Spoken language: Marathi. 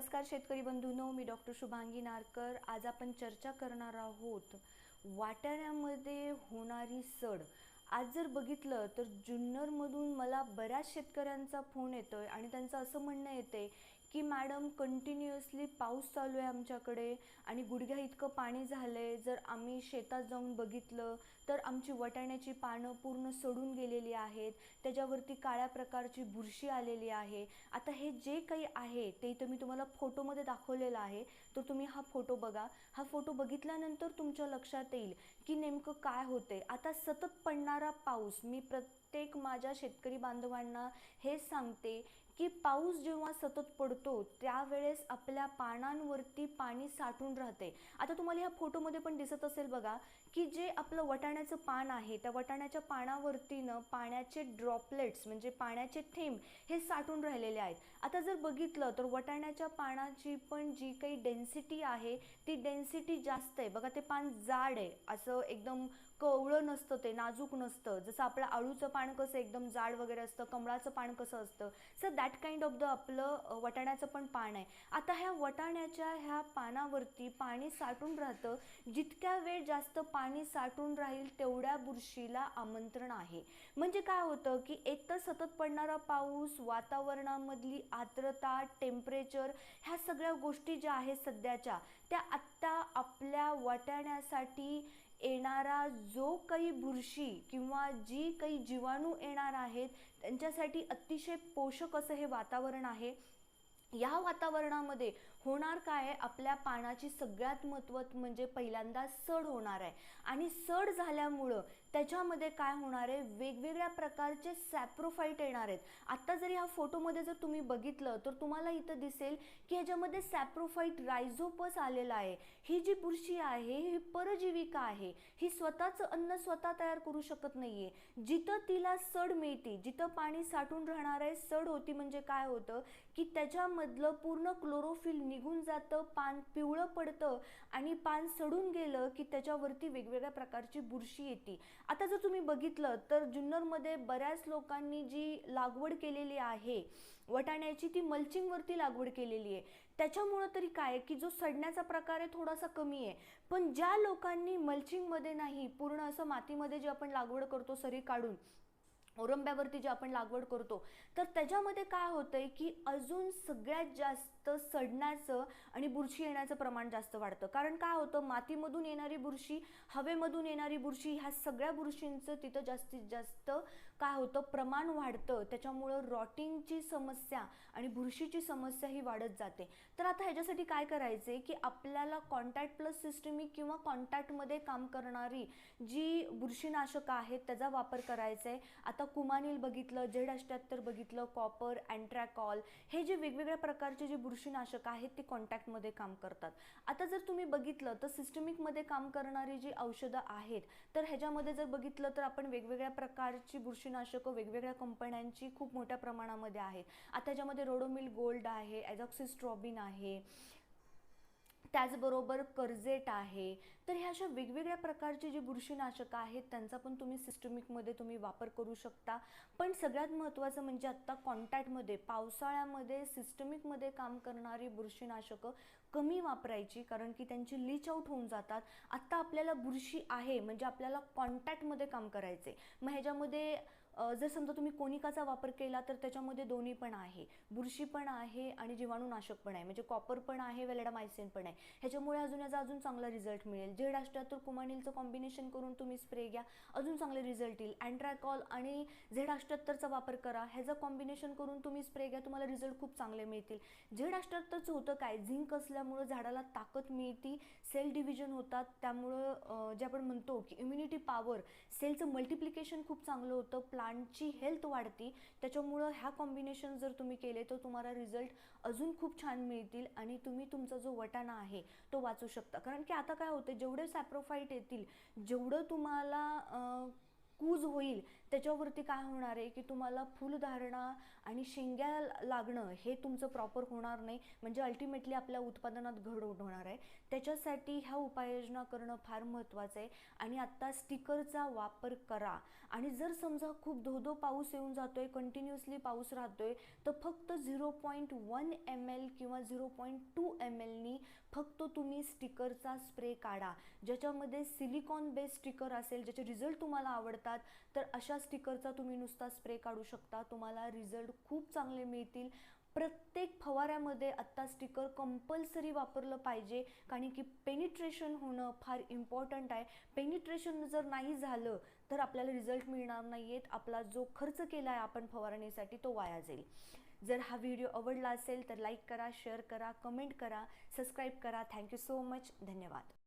नमस्कार शेतकरी बंधूंनो मी डॉक्टर शुभांगी नारकर. आज आपण चर्चा करणार आहोत वाटाण्यामध्ये होणारी सड. आज जर बघितलं तर जुन्नरमधून मला बऱ्याच शेतकऱ्यांचा फोन येतोय आणि त्यांचं असं म्हणणं येते की मॅडम कंटिन्युअसली पाऊस चालू आहे आमच्याकडे आणि गुडघ्या इतकं पाणी झालं आहे जर आम्ही शेतात जाऊन बघितलं तर आमची वटाण्याची पानं पूर्ण सडून गेलेली आहेत. त्याच्यावरती काळ्या प्रकारची बुरशी आलेली आहे. आता हे जे काही आहे ते इथं मी तुम्हाला फोटोमध्ये दाखवलेलं आहे. तर तुम्ही हा फोटो बघा. हा फोटो बघितल्यानंतर तुमच्या लक्षात येईल की नेमकं काय होते आता सतत पडणारा पाऊस मी प्रत्येक माझ्या शेतकरी बांधवांना हे सांगते की पाऊस जेव्हा सतत पडतो त्यावेळेस आपल्या पानांवरती पाणी साठून राहते. आता तुम्हाला ह्या फोटोमध्ये पण दिसत असेल बघा की जे आपलं वटाण्याचं पान आहे त्या वटाण्याच्या पानावरतीनं पाण्याचे ड्रॉपलेट्स म्हणजे पाण्याचे थेंब हे साठून राहिलेले आहेत. आता जर बघितलं तर वटाण्याच्या पानाची पण जी काही डेन्सिटी आहे ती डेन्सिटी जास्त आहे. बघा ते पान जाड आहे असं एकदम कवळं नसतं ते नाजूक नसतं. जसं आपलं आळूचं पान कसं एकदम जाड वगैरे असतं कमळाचं पान कसं असतं sir that kind of the आपलं वटाण्याचं पण पान आहे. आता ह्या वटाण्याच्या ह्या पानावरती पाणी साठून राहतं. जितक्या वेळ जास्त पाणी साठून राहील तेवढ्या बुरशीला आमंत्रण आहे. म्हणजे काय होतं की एक तर सतत पडणारा पाऊस वातावरणामधली आर्द्रता टेम्परेचर ह्या सगळ्या गोष्टी ज्या आहेत सध्याच्या त्या आत्ता आपल्या वाटाण्यासाठी येणारा जो काही बुरशी किंवा जी काही जीवाणू येणार आहेत त्यांच्यासाठी अतिशय पोषक असं हे वातावरण आहे. या वातावरणामध्ये होणार काय आपल्या पानाची सगळ्यात महत्त्वात म्हणजे पहिल्यांदा सड होणार आहे. आणि सड झाल्यामुळं त्याच्यामध्ये काय होणार आहे? वेगवेगळ्या प्रकारचे सॅप्रोफाईट येणार आहेत. आत्ता जरी ह्या फोटोमध्ये जर तुम्ही बघितलं तर तुम्हाला इथं दिसेल की ह्याच्यामध्ये सॅप्रोफाईट रायझोपस आलेला आहे. ही जी बुरशी आहे ही परजीविका आहे. ही स्वतःचं अन्न स्वतः तयार करू शकत नाही आहे जिथं तिला सड मिळते जिथं पाणी साठून राहणार आहे सड होती म्हणजे काय होतं? की पानामधलं पूर्ण क्लोरोफिल निघून जातं पान पिवळं पडतं आणि पान सडून गेलं की त्याच्यावरती वेगवेगळ्या प्रकारची बुरशी येते. आता जर तुम्ही बघितलं तर जुन्नरमध्ये बऱ्याच लोकांनी जी लागवड केलेली आहे वटाण्याची ती मल्चिंगवरती लागवड केलेली आहे. त्याच्यामुळं तरी काय आहे की जो सडण्याचा प्रकार आहे थोडासा कमी आहे. पण ज्या लोकांनी मल्चिंगमध्ये नाही पूर्ण असं मातीमध्ये जे आपण लागवड करतो सरी काढून ओरंब्यावरती जे आपण लागवड करतो तर त्याच्यामध्ये काय होतंय की अजून सगळ्यात जास्त सडण्याचं आणि बुरशी येण्याचं प्रमाण जास्त वाढतं. कारण काय होतं मातीमधून येणारी बुरशी हवेमधून येणारी बुरशी ह्या सगळ्या बुरशींचं तिथं जास्तीत जास्त काय होतं? प्रमाण वाढतं. त्याच्यामुळं रॉटिंगची समस्या आणि बुरशीची समस्या ही वाढत जाते. तर आता ह्याच्यासाठी काय करायचे की आपल्याला कॉन्टॅक्ट प्लस सिस्टमिक किंवा कॉन्टॅक्टमध्ये काम करणारी जी बुरशीनाशकं आहेत त्याचा वापर करायचा आहे आता कुमानील बघितलं झेड अष्ट्याहत्तर बघितलं कॉपर अँट्रॅकॉल हे जे वेगवेगळ्या प्रकारचे जे बुरशीनाशकं आहेत ते कॉन्टॅक्टमध्ये काम करतात. आता जर तुम्ही बघितलं तर सिस्टमिकमध्ये काम करणारी जी औषधं आहेत तर ह्याच्यामध्ये जर बघितलं तर आपण वेगवेगळ्या प्रकारची बुरशी बुरशीनाशकं वेगवेगळ्या कंपन्यांची खूप मोठ्या प्रमाणामध्ये आहेत आता ज्यामध्ये रोडोमिल गोल्ड आहे ॲझॉक्सिस्ट्रॉबिन आहे त्याचबरोबर कर्जेट आहे. तर ह्या अशा वेगवेगळ्या प्रकारचे जे बुरशीनाशकं आहेत त्यांचा पण तुम्ही सिस्टमिकमध्ये तुम्ही वापर करू शकता. पण सगळ्यात महत्त्वाचं म्हणजे आत्ता कॉन्टॅक्टमध्ये पावसाळ्यामध्ये सिस्टमिकमध्ये काम करणारी बुरशीनाशकं कमी वापरायची कारण की त्यांची लीच आउट होऊन जातात. आत्ता आपल्याला बुरशी आहे म्हणजे आपल्याला कॉन्टॅक्टमध्ये काम करायचे मग ह्याच्यामध्ये जर समजा तुम्ही कोनिकाचा वापर केला तर त्याच्यामध्ये दोन्ही पण आहे. बुरशी पण आहे आणि जीवाणूनाशक पण आहे. म्हणजे कॉपर पण आहे वेलेडामायसिन पण आहे. ह्याच्यामुळे अजून याचा अजून चांगला रिझल्ट मिळेल. जेड अष्ट्याहत्तर कुमानिलचं कॉम्बिनेशन करून तुम्ही स्प्रे घ्या अजून चांगले रिझल्ट येईल. अँट्रॅकॉल आणि झेड अष्ट्याहत्तरचा वापर करा. ह्याचं कॉम्बिनेशन करून तुम्ही स्प्रे घ्या तुम्हाला रिझल्ट खूप चांगले मिळतील. झेड अष्ट्याहत्तरचं होतं काय? झिंक असल्यामुळं झाडाला ताकद मिळती. सेल डिव्हिजन होतात. त्यामुळं जे आपण म्हणतो की इम्युनिटी पॉवर सेलचं मल्टिप्लिकेशन खूप चांगलं होतं. प्लांटची हेल्थ वाढती. त्याच्यामुळं ह्या कॉम्बिनेशन जर तुम्ही केले तर तुम्हाला रिझल्ट अजून खूप छान मिळतील आणि तुम्ही तुमचा जो वटाणा आहे तो वाचू शकता. कारण की आता काय होतं जेवढे सॅप्रोफाईट येतील जेवढं तुम्हाला कूज होईल त्याच्यावरती काय होणार आहे की तुम्हाला फुलधारणा आणि शेंग्या लागणं हे तुमचं प्रॉपर होणार नाही. म्हणजे अल्टिमेटली आपल्या उत्पादनात घड होणार आहे. त्याच्यासाठी ह्या उपाययोजना करणं फार महत्त्वाचं आहे. आणि आत्ता स्टिकरचा वापर करा. आणि जर समजा खूप धोधो पाऊस येऊन जातोय कंटिन्युअसली पाऊस राहतोय तर फक्त zero point one M L किंवा झिरो पॉईंट टू एम एलनी फक्त तुम्ही स्टिकरचा स्प्रे काढा. ज्याच्यामध्ये सिलिकॉन बेस स्टिकर असेल ज्याचे रिझल्ट तुम्हाला आवडतात तर अशा स्टिकरचा तुम्ही नुसता स्प्रे काढू शकता. तुम्हाला रिझल्ट खूप चांगले मिळतील. प्रत्येक फवाऱ्यामध्ये आत्ता स्टिकर कंपल्सरी वापरलं पाहिजे. कारण की पेनिट्रेशन होणं फार इम्पॉर्टंट आहे. पेनिट्रेशन जर नाही झालं तर आपल्याला रिझल्ट मिळणार नाही आहेत आपला जो खर्च केला आहे आपण फवारणीसाठी तो वाया जाईल. जर हा व्हिडिओ आवडला असेल तर लाईक करा शेअर करा कमेंट करा सबस्क्राईब करा. थँक्यू सो मच धन्यवाद.